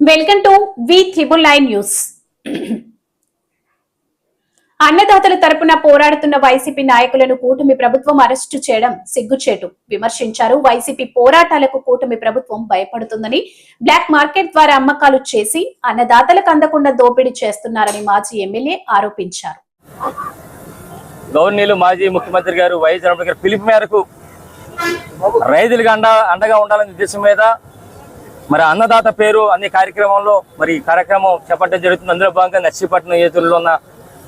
Welcome to V triple nine News. అన్నదాతల తరపున పోరాడుతున్న YCP నాయకులను కూటమి ప్రభుత్వం అరెస్టు చేయడం సిగ్గుచేటు. విమర్శించారు వైసీపీ పోరాటాలకు కూటమి ప్రభుత్వం భయపడుతుందని బ్లాక్ మార్కెట్ ద్వారా అమ్మకాలు చేసి అన్నదాతలకు అందకుండా దోపిడీ చేస్తున్నారని మాజీ ఎమ్మెల్యే ఆరోపించారు. గవర్నీలు మాజీ ముఖ్యమంత్రి గారు వైఎస్ జగన్మోహన్ పిలుపు మేరకు రైతులకు అండ అండగా ఉండాలనే ఉద్దేశం మీద మరి అన్నదాత పేరు అనే కార్యక్రమంలో మరి కార్యక్రమం చేపట్టడం జరుగుతుంది. అందులో భాగంగా నర్సీపట్నం ఏతుల్లో ఉన్న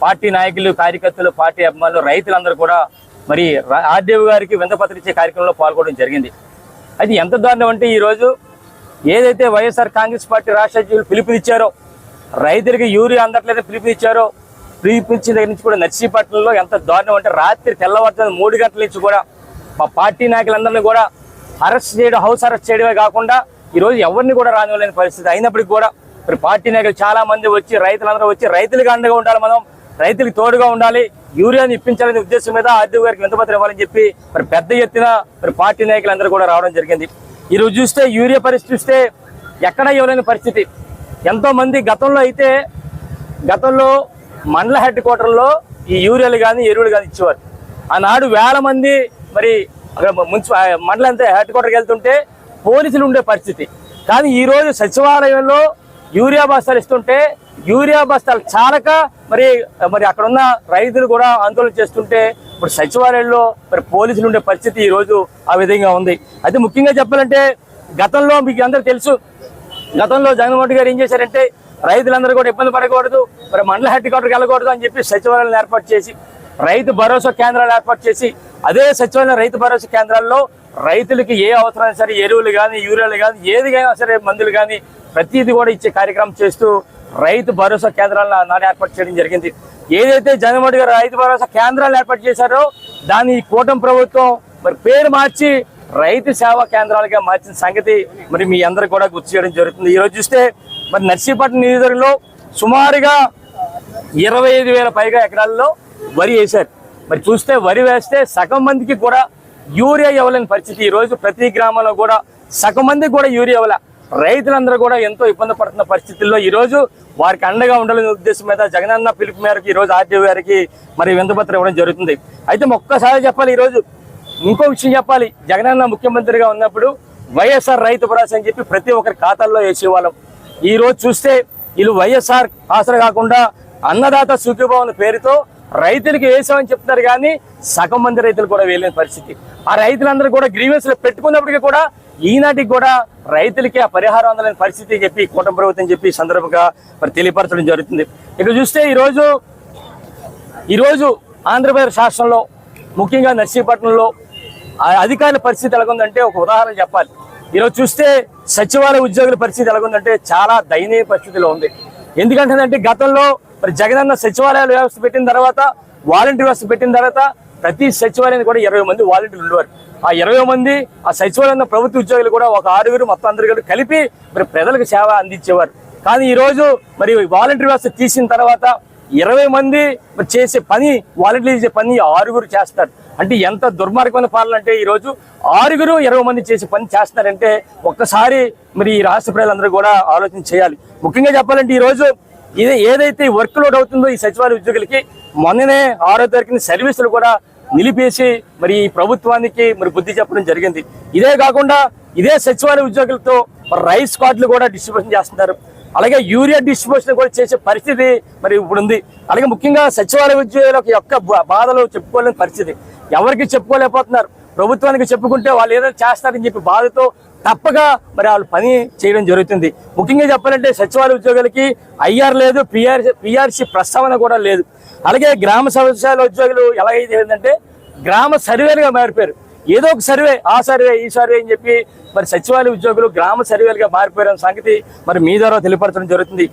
పార్టీ నాయకులు కార్యకర్తలు పార్టీ అభిమానులు రైతులందరూ కూడా మరి ఆర్డీఓ గారికి వింతపత్రం ఇచ్చే కార్యక్రమంలో పాల్గొనడం జరిగింది. అది ఎంత దారుణం అంటే ఈరోజు ఏదైతే వైఎస్ఆర్ కాంగ్రెస్ పార్టీ రాష్ట్ర అధ్యక్షులు పిలుపునిచ్చారో రైతులకి యూరియా అందట్లేదు పిలుపునిచ్చారో పిలిపించిన దగ్గర నుంచి కూడా నర్సీపట్నంలో ఎంత దారుణం అంటే రాత్రి తెల్లవారుతుంది మూడు గంటల నుంచి కూడా మా పార్టీ నాయకులందరినీ కూడా అరెస్ట్ చేయడం హౌస్ అరెస్ట్ చేయడమే కాకుండా ఈరోజు ఎవరిని కూడా రానివ్వలేని పరిస్థితి. అయినప్పటికీ కూడా మరి పార్టీ నాయకులు చాలా మంది వచ్చి రైతులందరూ వచ్చి రైతులకు అండగా ఉండాలి మనం రైతులకు తోడుగా ఉండాలి యూరియాని ఇప్పించాలనే ఉద్దేశం మీద ఆర్థిక గారికి వింతపత్రం ఇవ్వాలని చెప్పి మరి పెద్ద ఎత్తున మరి పార్టీ నాయకులందరూ కూడా రావడం జరిగింది. ఈరోజు చూస్తే యూరియా పరిస్థితి చూస్తే ఎక్కడ ఇవ్వలేని పరిస్థితి. ఎంతో మంది గతంలో అయితే గతంలో మండల హెడ్ క్వార్టర్లో ఈ యూరియాలు కానీ ఎరువులు కానీ ఇచ్చేవారు. ఆనాడు వేల మంది మరి అక్కడ మున్సిపల్ మండలం అంతా హెడ్ క్వార్టర్కి వెళ్తుంటే పోలీసులు ఉండే పరిస్థితి. కానీ ఈ రోజు సచివాలయంలో యూరియా బస్తాలు ఇస్తుంటే యూరియా బస్తాలు చాలక మరి మరి అక్కడ ఉన్న రైతులు కూడా ఆందోళన చేస్తుంటే ఇప్పుడు సచివాలయంలో మరి పోలీసులు ఉండే పరిస్థితి ఈ రోజు ఆ విధంగా ఉంది. అయితే ముఖ్యంగా చెప్పాలంటే గతంలో మీకు అందరూ తెలుసు గతంలో జగన్మోహన్ గారు ఏం చేశారంటే రైతులందరూ కూడా ఇబ్బంది పడకూడదు మరి మండల హెడ్ క్వార్టర్కి వెళ్ళకూడదు అని చెప్పి సచివాలయాలను ఏర్పాటు చేసి రైతు భరోసా కేంద్రాలు ఏర్పాటు చేసి అదే సచివాలయం రైతు భరోసా కేంద్రాల్లో రైతులకి ఏ అవసరమైనా సరే ఎరువులు కానీ యూరియాలు కానీ ఏది కానీ సరే మందులు కానీ ప్రతిదీ కూడా ఇచ్చే కార్యక్రమం చేస్తూ రైతు భరోసా కేంద్రాలను నాడు ఏర్పాటు చేయడం జరిగింది. ఏదైతే జగన్మోహన్ గారు రైతు భరోసా కేంద్రాలు ఏర్పాటు చేశారో దాన్ని ఈ కూటమి ప్రభుత్వం మరి పేరు మార్చి రైతు సేవా కేంద్రాలుగా మార్చిన సంగతి మరి మీ అందరు కూడా గుర్తు చేయడం జరుగుతుంది. ఈరోజు చూస్తే మరి నర్సీపట్నం నియోజకవర్గంలో సుమారుగా ఇరవై ఐదు వేల పైగా ఎకరాల్లో వరి వేశారు. మరి చూస్తే వరి వేస్తే సగం మందికి కూడా యూరియా ఇవ్వలేని పరిస్థితి. ఈరోజు ప్రతి గ్రామంలో కూడా సగం మందికి కూడా యూరియా ఇవ్వలే. రైతులందరూ కూడా ఎంతో ఇబ్బంది పడుతున్న పరిస్థితుల్లో ఈరోజు వారికి అండగా ఉండాలనే ఉద్దేశం మీద జగనన్న పిలుపు మేరకు ఈ రోజు ఆర్టీఓ గారికి మరి వింతపత్రం ఇవ్వడం జరుగుతుంది. అయితే ఒక్కసారి చెప్పాలి ఈరోజు ఇంకో విషయం చెప్పాలి. జగనన్న ముఖ్యమంత్రిగా ఉన్నప్పుడు వైఎస్ఆర్ రైతు భరోసా అని చెప్పి ప్రతి ఒక్కరి ఖాతాల్లో వేసేవాళ్ళం. ఈరోజు చూస్తే వీళ్ళు వైఎస్ఆర్ ఆసరా కాకుండా అన్నదాత సుఖీభవన్ పేరుతో రైతులకి వేసామని చెప్తున్నారు కానీ సగం మంది రైతులు కూడా వేయలేని పరిస్థితి. ఆ రైతులందరూ కూడా గ్రీవెన్స్లో పెట్టుకున్నప్పటికీ కూడా ఈనాటికి కూడా రైతులకి ఆ పరిహారం అందలేని పరిస్థితి చెప్పి కూటమి ప్రభుత్వం చెప్పి సందర్భంగా మరి తెలియపరచడం జరుగుతుంది. ఇక్కడ చూస్తే ఈరోజు ఈరోజు ఆంధ్రప్రదేశ్ రాష్ట్రంలో ముఖ్యంగా నర్సీపట్నంలో ఆ అధికారుల పరిస్థితి ఎలాగుందంటే ఒక ఉదాహరణ చెప్పాలి. ఈరోజు చూస్తే సచివాలయ ఉద్యోగుల పరిస్థితి ఎలాగుందంటే చాలా దయనీయ పరిస్థితిలో ఉంది. ఎందుకంటే గతంలో మరి జగనన్న సచివాలయాల వ్యవస్థ పెట్టిన తర్వాత వాలంటీర్ వ్యవస్థ పెట్టిన తర్వాత ప్రతి సచివాలయానికి కూడా ఇరవై మంది వాలంటీర్లు ఉండేవారు. ఆ ఇరవై మంది ఆ సచివాలయంలో ప్రభుత్వ ఉద్యోగులు కూడా ఒక ఆరుగురు మొత్తం అందరు కూడా కలిపి మరి ప్రజలకు సేవ అందించేవారు. కానీ ఈరోజు మరి వాలంటీర్ వ్యవస్థ తీసిన తర్వాత ఇరవై మంది మరి చేసే పని వాలంటీర్ చేసే పని ఆరుగురు చేస్తారు. అంటే ఎంత దుర్మార్గమైన పాలన అంటే ఈరోజు ఆరుగురు ఇరవై మంది చేసే పని చేస్తున్నారంటే ఒక్కసారి మరి ఈ రాష్ట్ర ప్రజలందరూ కూడా ఆలోచన చేయాలి. ముఖ్యంగా చెప్పాలంటే ఈ రోజు ఇది ఏదైతే వర్క్ లోడ్ అవుతుందో ఈ సచివాలయ ఉద్యోగులకి మొన్ననే ఆరో తారీఖున సర్వీసులు కూడా నిలిపేసి మరి ఈ ప్రభుత్వానికి మరి బుద్ధి చెప్పడం జరిగింది. ఇదే కాకుండా ఇదే సచివాలయ ఉద్యోగులతో మరి రైస్ కార్డులు కూడా డిస్ట్రిబ్యూషన్ చేస్తున్నారు. అలాగే యూరియా డిస్ట్రిబ్యూషన్ కూడా చేసే పరిస్థితి మరి ఇప్పుడు ఉంది. అలాగే ముఖ్యంగా సచివాలయ ఉద్యోగుల యొక్క బాధలు చెప్పుకోలేని పరిస్థితి. ఎవరికి చెప్పుకోలేకపోతున్నారు? ప్రభుత్వానికి చెప్పుకుంటే వాళ్ళు ఏదో చేస్తారని చెప్పి బాధతో తప్పగా మరి వాళ్ళు పని చేయడం జరుగుతుంది. ముఖ్యంగా చెప్పాలంటే సచివాలయ ఉద్యోగులకి ఐఆర్ లేదు పిఆర్ పిఆర్సి ప్రస్తావన కూడా లేదు. అలాగే గ్రామ సచివాలయ ఉద్యోగులు ఎలాగైతే ఏంటంటే గ్రామ సర్వేలుగా మారిపోయారు. ఏదో ఒక సర్వే ఆ సర్వే ఈ సర్వే అని చెప్పి మరి సచివాలయ ఉద్యోగులు గ్రామ సర్వేలుగా మారిపోయారు సంగతి మరి మీ ద్వారా తెలియపరచడం జరుగుతుంది.